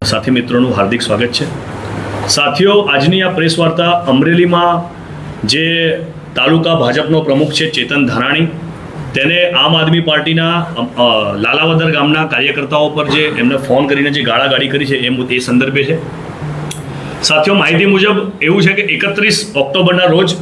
સાથી મિત્રોનું હાર્દિક સ્વાગત છે. સાથીઓ આજની આ પ્રેસ વાર્તા અમરેલીમાં જે તાલુકા ભાજપનો પ્રમુખ છે ચેતન ધારાણી તેને આમ આદમી પાર્ટીના લાલાવદર ગામના કાર્યકર્તાઓ પર જે એમને ફોન કરીને જે ગાળાગાળી કરી છે એ મુ- એ સંદર્ભે છે. સાથીઓ માહિતી મુજબ એવું છે કે એકત્રીસ ઓક્ટોબરના રોજ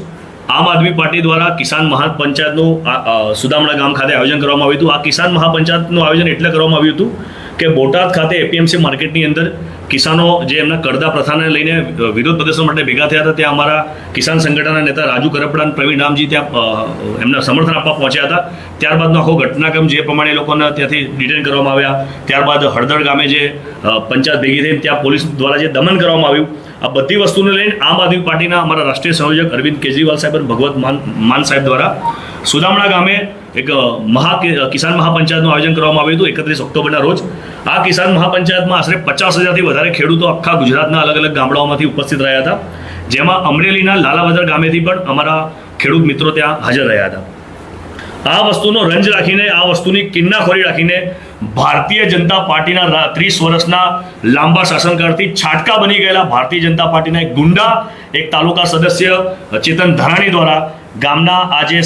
આમ આદમી પાર્ટી દ્વારા કિસાન મહાપંચાયતનું અ, ગામ ખાતે આયોજન કરવામાં આવ્યું હતું. આ કિસાન મહાપંચાયતનું આયોજન એટલે કરવામાં આવ્યું હતું કે બોટાદ ખાતે એપીએમસી માર્કેટની અંદર કિસાનો જે એમના કરદા પ્રથાને લઈને વિરોધ પ્રદર્શન માટે ભેગા થયા હતા, ત્યાં અમારા કિસાન સંગઠનના નેતા રાજુ કરપડા અને પ્રવીણ રામજી ત્યાં એમના સમર્થન આપવા પહોંચ્યા હતા. ત્યારબાદનો આખો ઘટનાક્રમ જે પ્રમાણે લોકોને ત્યાંથી ડિટેન કરવામાં આવ્યા. ત્યારબાદ હળદર ગામે જે પંચાયત ભેગી થઈ, ત્યાં પોલીસ દ્વારા જે દમન કરવામાં આવ્યું. આ બધી વસ્તુને લઈને આમ આદમી પાર્ટીના અમારા રાષ્ટ્રીય સંયોજક અરવિંદ કેજરીવાલ સાહેબ અને ભગવત માન માન સાહેબ દ્વારા સુદામડા ગામે એક મહા કિસાન મહાપંચાયતનું આયોજન કરવામાં આવ્યું હતું એકત્રીસ ઓક્ટોબરના રોજ. આ કિસાન મહાપંચાયતમાં આશરે પચાસ હજારથી વધારે ખેડૂતો આખા ગુજરાતના અલગ અલગ ગામડાઓમાંથી ઉપસ્થિત રહ્યા હતા. જેમાં અમરેલીના લાલાવદર ગામેથી પણ અમારા ખેડૂત મિત્રો ત્યાં હાજર રહ્યા હતા. આ વસ્તુનો રંજ રાખીને, આ વસ્તુની કિન્નાખોરી રાખીને ભારતીય જનતા પાર્ટીના ત્રીસ વર્ષના લાંબા શાસનકાળથી છાટકા બની ગયેલા ભારતીય જનતા પાર્ટીના એક ગુંડા, એક તાલુકા સદસ્ય ચેતન ધરાણી દ્વારા ગામના આ જે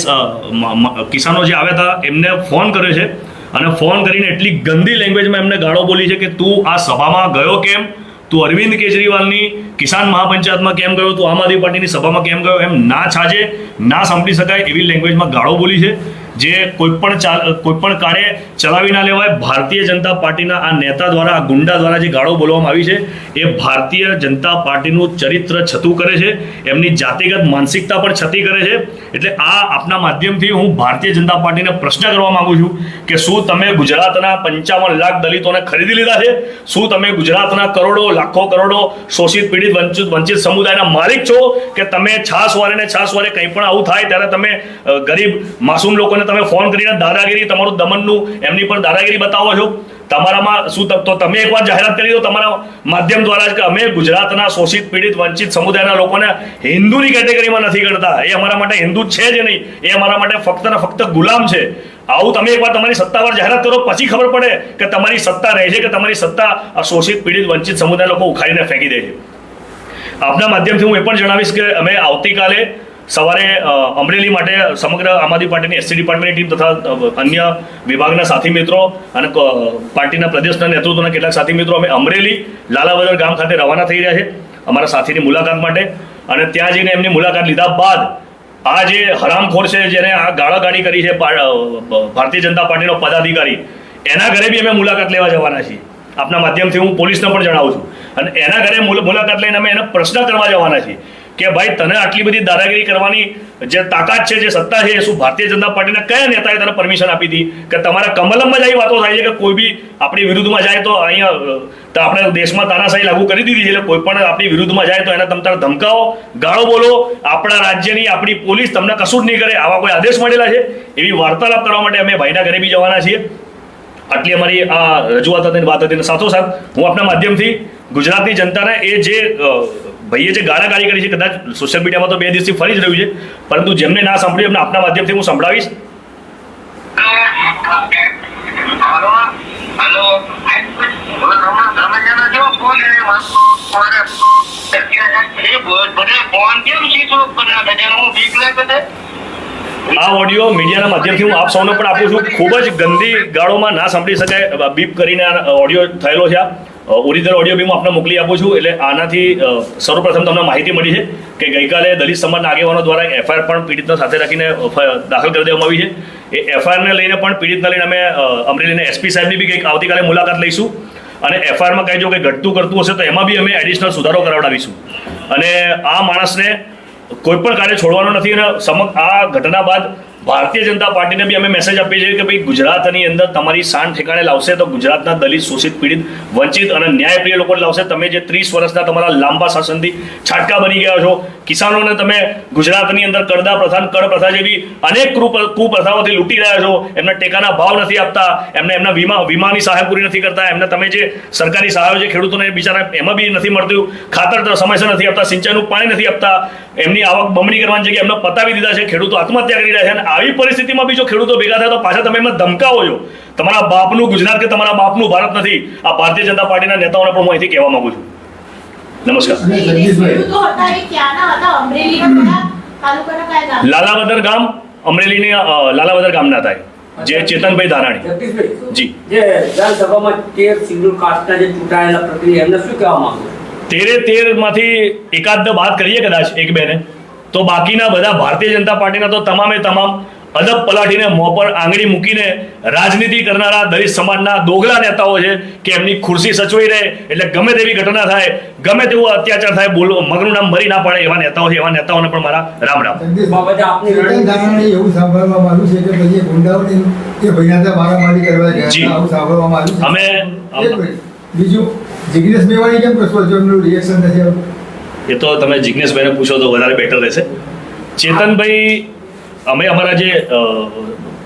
કિસાનો જે આવ્યા હતા, એમને ફોન કર્યો છે અને ફોન કરીને એટલી ગંદી લેંગ્વેજમાં એમને ગાળો બોલી છે કે તું આ સભામાં ગયો કેમ? તું અરવિંદ કેજરીવાલની કિસાન મહાપંચાયતમાં કેમ ગયો? તું આમ આદમી પાર્ટીની સભામાં કેમ ગયો? એમ ના છાજે, ના સાંભળી શકાય એવી લેંગ્વેજમાં ગાળો બોલી છે. જે કોઈ પણ ચાલ કોઈ પણ કાર્ય ચલાવી ના લેવાય, ભારતીય જનતા પાર્ટીના આ નેતા દ્વારા, આ ગુંડા દ્વારા જે ગાળો બોલવામાં આવી છે, એ ભારતીય જનતા પાર્ટીનું ચરિત્ર છતું કરે છે, એમની જાતિગત માનસિકતા પણ છતી કરે છે. એટલે આ આપના માધ્યમથી હું ભારતીય જનતા પાર્ટીને પ્રશ્ન કરવા માંગુ છું કે શું તમે ગુજરાતના પંચાવન લાખ દલિતોને ખરીદી લીધા છે? શું તમે ગુજરાતના કરોડો, લાખો કરોડો શોષિત, પીડિત, વંચિત વંચિત સમુદાયના માલિક છો? કે તમે છાસ વારે ને છાસ વારે કંઈ પણ આવું થાય ત્યારે તમે ગરીબ, માસૂમ લોકોને તમે ફોન કરીને દાદાગીરી, તમારું દમનનું, એમની પર દાદાગીરી બતાવો છો? તમારામાં શું ત- તમે એકવાર જાહેરાત કરી દો તમારા માધ્યમ દ્વારા કે અમે ગુજરાતના શોષિત, પીડિત, વંચિત સમુદાયના લોકોને હિન્દુની કેટેગરીમાં નથી કરતા એ અમારા માટે હિન્દુ છે જ નહીં. એ અમારા માટે ફક્ત ને ફક્ત ગુલામ છે. આવું તમે એકવાર તમારી સત્તાવાર જાહેરાત કરો, પછી ખબર પડે કે તમારી સત્તા રહે છે કે તમારી સત્તા આ શોષિત, પીડિત, વંચિત સમુદાય લોકો ઉખાડીને ફેંકી દે છે. આપના માધ્યમથી હું એ પણ જણાવીશ કે અમે આવતીકાલે સવારે અમરેલી માટે સમગ્ર આમ આદમી પાર્ટીની એસસી ડિપાર્ટમેન્ટની ટીમ તથા અન્ય વિભાગના સાથી મિત્રો અને પાર્ટીના પ્રદેશના નેતૃત્વના કેટલાક સાથી મિત્રો અમે અમરેલી લાલાવદર ગામ ખાતે રવાના થઈ રહ્યા છે, અમારા સાથીની મુલાકાત માટે. અને ત્યાં જઈને એમની મુલાકાત લીધા બાદ આ જે હરામખોર છે, જેને આ ગાળાગાળી કરી છે ભારતીય જનતા પાર્ટીનો પદાધિકારી, એના ઘરે બી અમે મુલાકાત લેવા જવાના છીએ. આપના માધ્યમથી હું પોલીસને પણ જણાવું છું. અને એના ઘરે મુલાકાત લઈને અમે એને પ્રશ્ન કરવા જવાના છીએ. કે ભાઈ તને આટલી બધી દાદાગીરી કરવાની જે તાકાત છે, જે સત્તા છે શું ભારતીય જનતા પાર્ટીના કયા નેતાએ તને પરમિશન આપી હતી? કે તમારા કમલમમાં જ આવી વાતો થાય છે કે કોઈ બી આપણી વિરુદ્ધમાં જાય તો અહીંયા તો આપણે દેશમાં તાનાશાહી લાગુ કરી દીધી છે, એટલે કોઈ પણ આપણી વિરુદ્ધમાં જાય તો એને તમે તારા ધમકાવો, ગાળો બોલો. આપણા રાજ્યની આપણી પોલીસ તમને કશું જ નહીં કરે, આવા કોઈ આદેશ મળેલા છે? એવી વાર્તાલાપ કરવા માટે અમે ભાઈના ઘરે બી જવાના છીએ. આટલી અમારી આ રજૂઆત હતી વાત હતી સાથોસાથ હું આપના માધ્યમથી ગુજરાતની જનતાને એ જે ભાઈએ જે ગાળાગાળી કરી છે, કદાચ સોશિયલ મીડિયામાં તો બે દિવસથી ફરી જ રહ્યું છે, પરંતુ જેમને ના સાંભળ્યું, એમને આપના માધ્યમથી હું સંભળાવીશ. આ ઓડિયો મીડિયાના માધ્યમથી હું આપ સૌને પણ આપું છું. ખૂબ જ ગંદી ગાળોમાં ના સાંભળી શકાય. બીપ કરીને ઓડિયો થયેલો છે આ. ઓરિજિનલ ઓડિયો બી હું આપને મોકલી આપું છું. એટલે આનાથી સર્વપ્રથમ તમને માહિતી મળી છે કે ગઈકાલે દલિત સમાજના આગેવાનો દ્વારા એફઆઈઆર પણ પીડિતના સાથે રાખીને દાખલ કરી દેવામાં આવી છે. એ એફઆઈઆરને લઈને પણ પીડિતને લઈને અમે અમરેલીને અમરેલીના એસપી સાહેબની બી કંઈક આવતીકાલે મુલાકાત લઈશું. અને એફઆઈઆરમાં કંઈ જો કંઈ ઘટતું કરતું હશે તો એમાં બી અમે એડિશનલ સુધારો કરાવડાવીશું. અને આ માણસને કોઈ પણ કાર્ય છોડવાનો નથી અને સમગ્ર આ ઘટના બાદ ભારતીય જનતા પાર્ટીને બી અમે મેસેજ આપીએ છીએ કે ભાઈ ગુજરાતની અંદર તમારી શાન ઠેકાણે લાવશે તો ગુજરાતના દલિત, શોષિત, પીડિત, વંચિત અને ન્યાયપ્રિય લોકોને લાવશે. તમે જે ત્રીસ વર્ષના તમારા લાંબા શાસનથી છાટકા બની ગયા છો, કિસાનોને તમે ગુજરાતની અંદર કરદા પ્રથા કર પ્રથા જેવી અનેક કૃપ કુપ્રથાઓથી લૂંટી રહ્યા છો. એમને ટેકાના ભાવ નથી આપતા, એમને એમના વીમા, વીમાની સહાય પૂરી નથી કરતા, એમને તમે જે સરકારી સહાયો છે ખેડૂતોને બિચારા એમાં બી નથી મળતું, ખાતર સમયસર નથી આપતા, સિંચાઈનું પાણી નથી આપતા. એમની આવક બમણી કરવાની જગ્યાએ એમને પતાવી દીધા છે ખેડૂતો આત્મહત્યા કરી રહ્યા છે અને આવી પરિસ્થિતિમાં બી જો ખેડૂતો ભેગા થાય તો પાછા તમે એમને ધમકાવો છો. તમારા બાપનું ગુજરાત કે તમારા બાપનું ભારત નથી. આ ભારતીય જનતા પાર્ટીના નેતાઓને પણ હું અહીંથી કહેવા માંગુ છું. નમસ્કાર. ગામ લાલાવદર ગામ અમરેલીની લાલાવદર ગામના ના થાય. જે ચેતનભાઈ ધારાણી જગદીશભાઈ જી. જે વિધાનસભામાં તેર સિંગલ કાસ્ટના જે ચૂંટાયેલા પ્રક્રિયા એમને શું કહેવા માંગો તેરે તેરમાંથી એકાદ બાદ કરીએ કદાચ એક બેને તો બાકીના બધા ભારતીય જનતા પાર્ટીના તો તમામે તમામ અદબ પલાટીને મોં પર આંગળી મૂકીને રાજનીતિ કરનારા દલિત સમાજના દોગલા નેતાઓ છે કે એમની ખુરશી સચવાઈ રહે એટલે ગમે તેવી ઘટના થાય ગમે તેવો અત્યાચાર થાય બોલો મગનું નામ મરી ના પડે એવા નેતાઓ છે એવા નેતાઓને પણ મારા રામ રામ એવું સાંભળવામાં આવ્યું છે કે પછી ગુંડાઓની એ ભૈયા મારામારી કરવા ગયા જી. આવું સાંભળવામાં આવ્યું છે અમે-. બીજું જિગ્નેશ એ તો તમે જિજ્ઞેશભાઈને પૂછો તો વધારે બેટર રહેશે. ચેતનભાઈ, અમે અમારા જે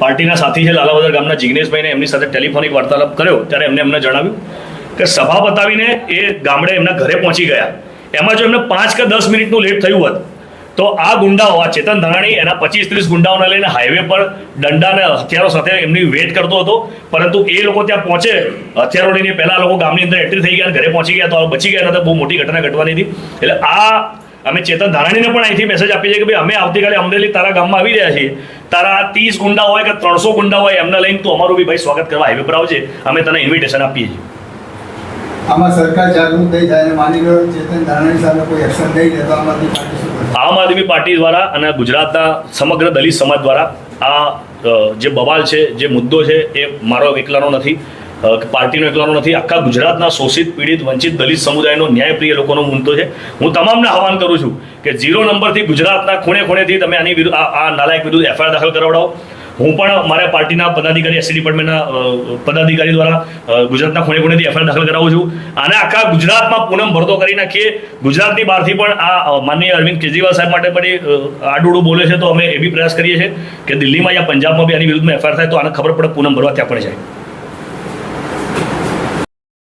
પાર્ટીના સાથી છે લાલાવદર ગામના જિજ્ઞેશભાઈને એમની સાથે ટેલિફોનિક વાર્તાલાપ કર્યો, ત્યારે એમને એમને જણાવ્યું કે સભા બતાવીને એ ગામડે એમના ઘરે પહોંચી ગયા. એમાં જો એમને પાંચ કે દસ મિનિટનું લેટ થયું હોત તો આ ગુંડાઓ, આ ચેતન ધરાણી એના પચીસ ત્રીસ ગુંડાઓને લઈને હાઈવે પર દંડા અને હથિયારો સાથે એમની વેટ કરતો હતો. પરંતુ એ લોકો ત્યાં પહોંચે, હથિયારો લઈને પહેલા લોકો ગામની અંદર એન્ટ્રી થઈ ગયા, ઘરે પહોંચી ગયા, તો બચી ગયા તો બહુ મોટી ઘટના ઘટવાની હતી. એટલે આ અમે ચેતન ધારાણીને પણ અહીંથી મેસેજ આપીએ છીએ કે ભાઈ, અમે આવતીકાલે અમરેલી તારા ગામમાં આવી રહ્યા છીએ. તારા ત્રીસ ગુંડા હોય કે ત્રણસો ગુંડા હોય, એમને લઈને તું અમારું બી ભાઈ સ્વાગત કરવા હાઈવે પર આવજે. અમે તને ઇન્વિટેશન આપીએ છીએ. આમાં સરકાર જાગૃત થઈ જાય માની લો ચેતન ધાનાણી સામે કોઈ એક્શન નહીં લે તો આમાંથી પાર્ટી આમ આદમી પાર્ટી દ્વારા અને ગુજરાતના સમગ્ર દલિત સમાજ દ્વારા આ જે બવાલ છે, જે મુદ્દો છે, એ મારો એકલાનો નથી. પાર્ટીનો એકલાનો નથી. આખા ગુજરાતના શોષિત, પીડિત, વંચિત દલિત સમુદાયનો ન્યાયપ્રિય લોકોનો મુદ્દો છે. હું તમામને આહવાન કરું છું કે ઝીરો નંબરથી ગુજરાતના ખૂણે ખૂણેથી તમે આની વિરુદ્ધ આ નાલાયક વિરુદ્ધ એફઆઈઆર દાખલ કરાવડાવો. હું પણ મારા પાર્ટીના પદાધિકારી એસટી ડિપાર્ટમેન્ટના પદાધિકારી દ્વારા ગુજરાતના ખૂણે ખૂણેથી એફઆઈઆર દાખલ કરાવું છું. અને આખા ગુજરાતમાં પૂનમ ભરતો કરી નાખીએ. ગુજરાતની બહારથી પણ આ માનનીય અરવિંદ કેજરીવાલ સાહેબ માટે પણ અ, બોલે છે તો અમે એ બી પ્રયાસ કરીએ છીએ કે દિલ્હીમાં યા પંજાબમાં બી આની વિરુદ્ધમાં એફઆઈઆર થાય તો આને ખબર પડે પૂનમ ભરવા ત્યાં પણ જાય.